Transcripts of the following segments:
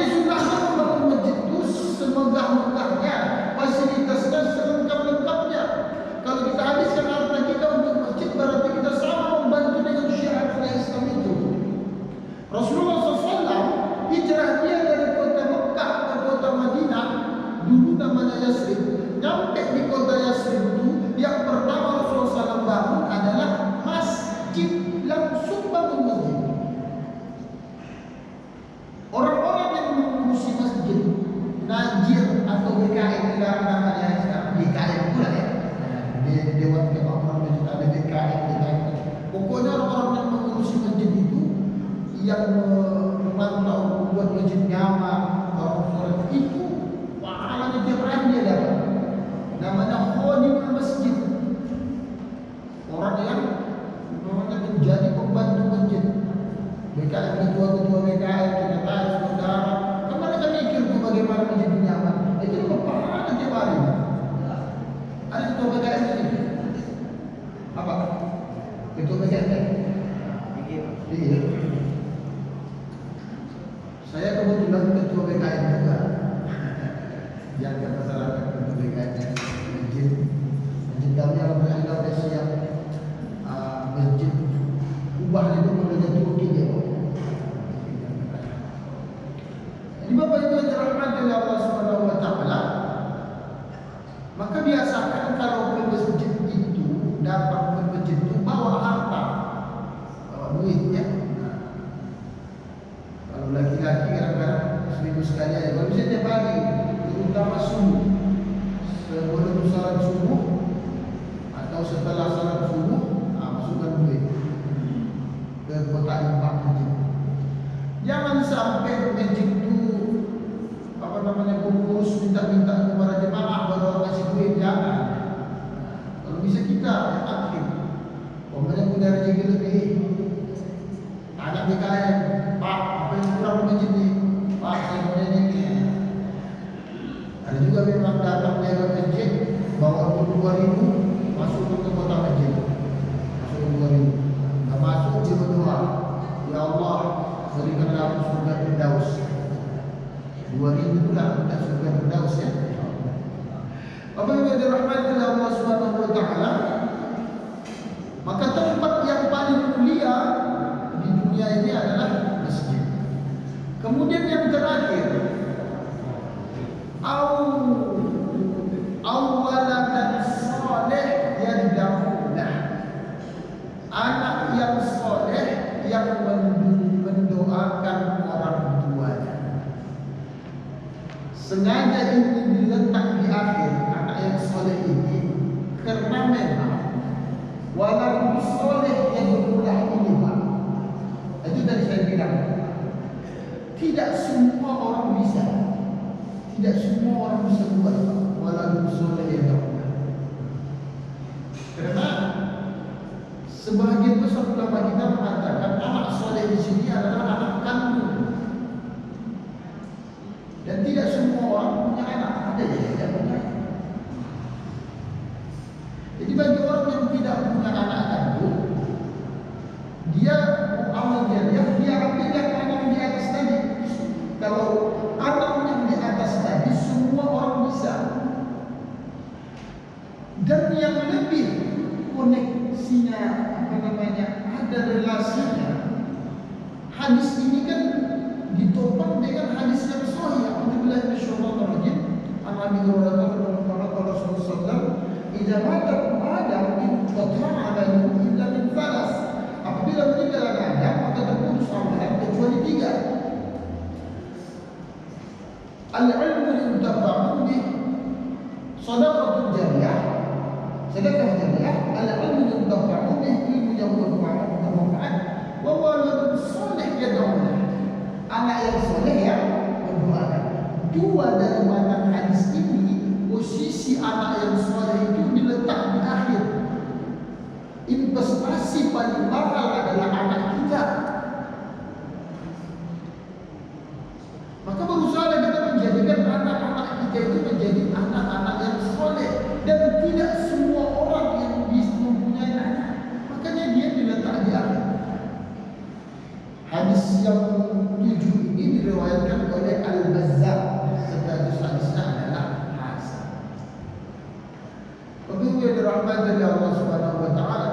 Thank you. Pula ya. Di Dewan Masjid ada. Pokoknya orang-orang yang mengurusi masjid itu yang orang sholat itu. Namanya masjid. Orang yang namanya menjadi pembantu masjid. BKM ketua-ketua BKM sekretaris saudara kan mereka mikir tuh bagaimana menjadi nyaman itu pahala tiap hari ada ketua BKM di sini apa BKM iya. Saya kebetulan ketua BKM juga. Jangan masyarakat ketua BKM masjid masjid kami alhamdulillah sudah siap uh, masjid ubah itu menjadi Turki ya Pak. Jadi Bapak Ibu yang dirahmati oleh Allah Subhanahu wa taala, maka biasakan kalau ke masjid itu dapat ke masjid itu bawa harta, bawa duit ya. Nah, kalau laki-laki kadang-kadang seminggu sekali aja, kalau bisa tiap hari, terutama subuh, sebelum salat subuh atau setelah salat subuh, nah, masukkan duit kota empat masjid. Jangan sampai masjid itu apa namanya pengurus minta-minta kepada jemaah baru orang kasih duit jangan. Kalau bisa kita yang aktif, umpamanya punya rezeki lebih, tanya BKM, Pak apa yang kurang masjid ini? Pak saya punya ini. Ada juga memang datang ke masjid bawa dua ribu masuk ke kota masjid, masuk dua ribu. Nah, masuk dia berdoa Ya Allah berikanlah aku surga Firdaus Ribu pula minta surga Firdaus ya Apa yang dirahmati Allah Subhanahu wa taala maka tempat yang paling mulia di dunia ini adalah masjid. Kemudian yang terakhir au awwaladan saleh yad'u anak yang soleh yang mendoakan orang tuanya. Sengaja ini diletak di akhir anak yang soleh ini karena memang walaupun soleh yang berulah ini pak, itu tadi saya bilang. Tidak semua orang bisa, tidak semua orang bisa buat walaupun soleh yang berulah. Karena Sebahagian besar ulama kita mengatakan anak soleh di sini adalah anak kandung. Dan tidak semua orang punya anak, ada yang tidak punya. Jadi bagi orang yang tidak punya anak kandung, dia amal dia dia dia ambil yang anak di atas tadi. Kalau anak yang di atas tadi semua orang bisa. Dan yang lebih koneksinya apa namanya ada relasinya hadis ini kan ditopang dengan hadis yang sahih. Alhamdulillah bisyaitanir rajim an Abi Hurairah radhiyallahu Rasulullah sallallahu idza mata Adam inqata'a amaluhu illa min thalas apabila meninggal Adam maka terputus amalan kecuali tiga. Al-ilmu yuntafa'u bih sadaqatul jariyah. Sedekah jariyah al-ilmu yuntafa'u bih ilmu yang bermanfaat wa waladun salih yad'u anak yang soleh yang mendoakan. Dua dari matan hadis ini posisi anak yang soleh itu diletak oleh Allah Subhanahu wa taala,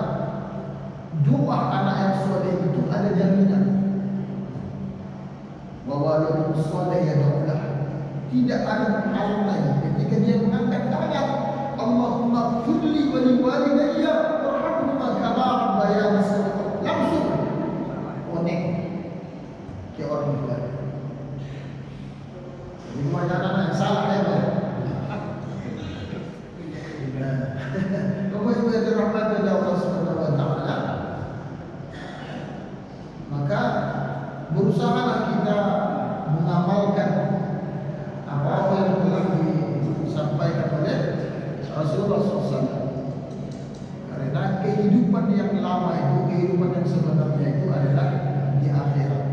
doa anak yang soleh itu ada jaminan. Wa waladun soleh ya daulah. Tidak ada hal lain ketika dia mengangkat tangan Allahumma firli wa li berusahalah kita mengamalkan apa-apa yang telah disampaikan oleh Rasulullah SAW. Karena kehidupan yang lama itu, kehidupan yang sebenarnya itu adalah di akhirat.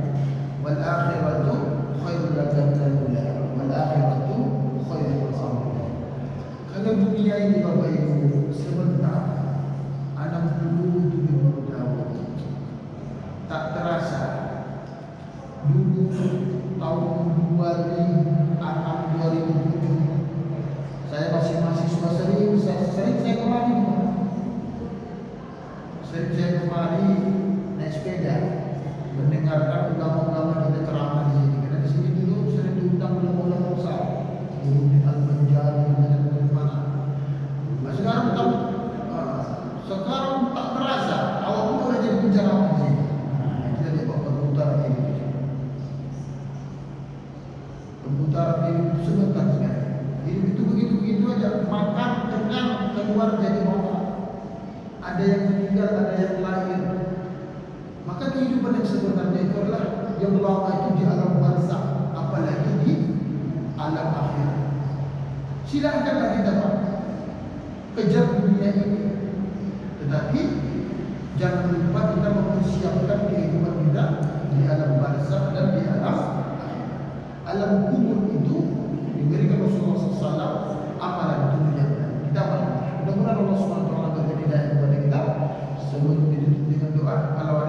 Saya kemari naik sepeda mendengarkan ulama-ulama maka kehidupan yang sebenarnya itu adalah yang lama itu di alam barzah apalagi di alam akhir. Silahkanlah kita pak kejar dunia ini. Tetapi jangan lupa kita mempersiapkan kehidupan kita di alam barzah dan di alam akhir. Alam kubur itu diberikan Rasulullah SAW amalan dunia. Kita mudah-mudahan Allah SWT hidayah kepada kita. Sebelum ditutup dengan doa kalau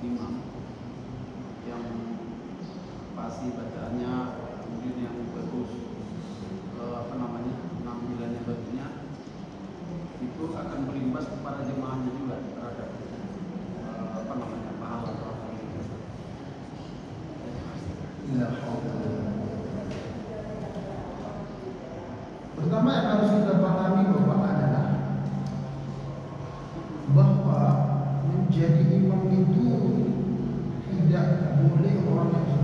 imam yang pasti bacaannya kemudian yang bagus eh, apa namanya penampilannya bagusnya itu akan berimbas kepada jemaahnya juga terhadap eh, apa namanya pahala atau apa. La haula wala quwwata. Pertama yang harus kita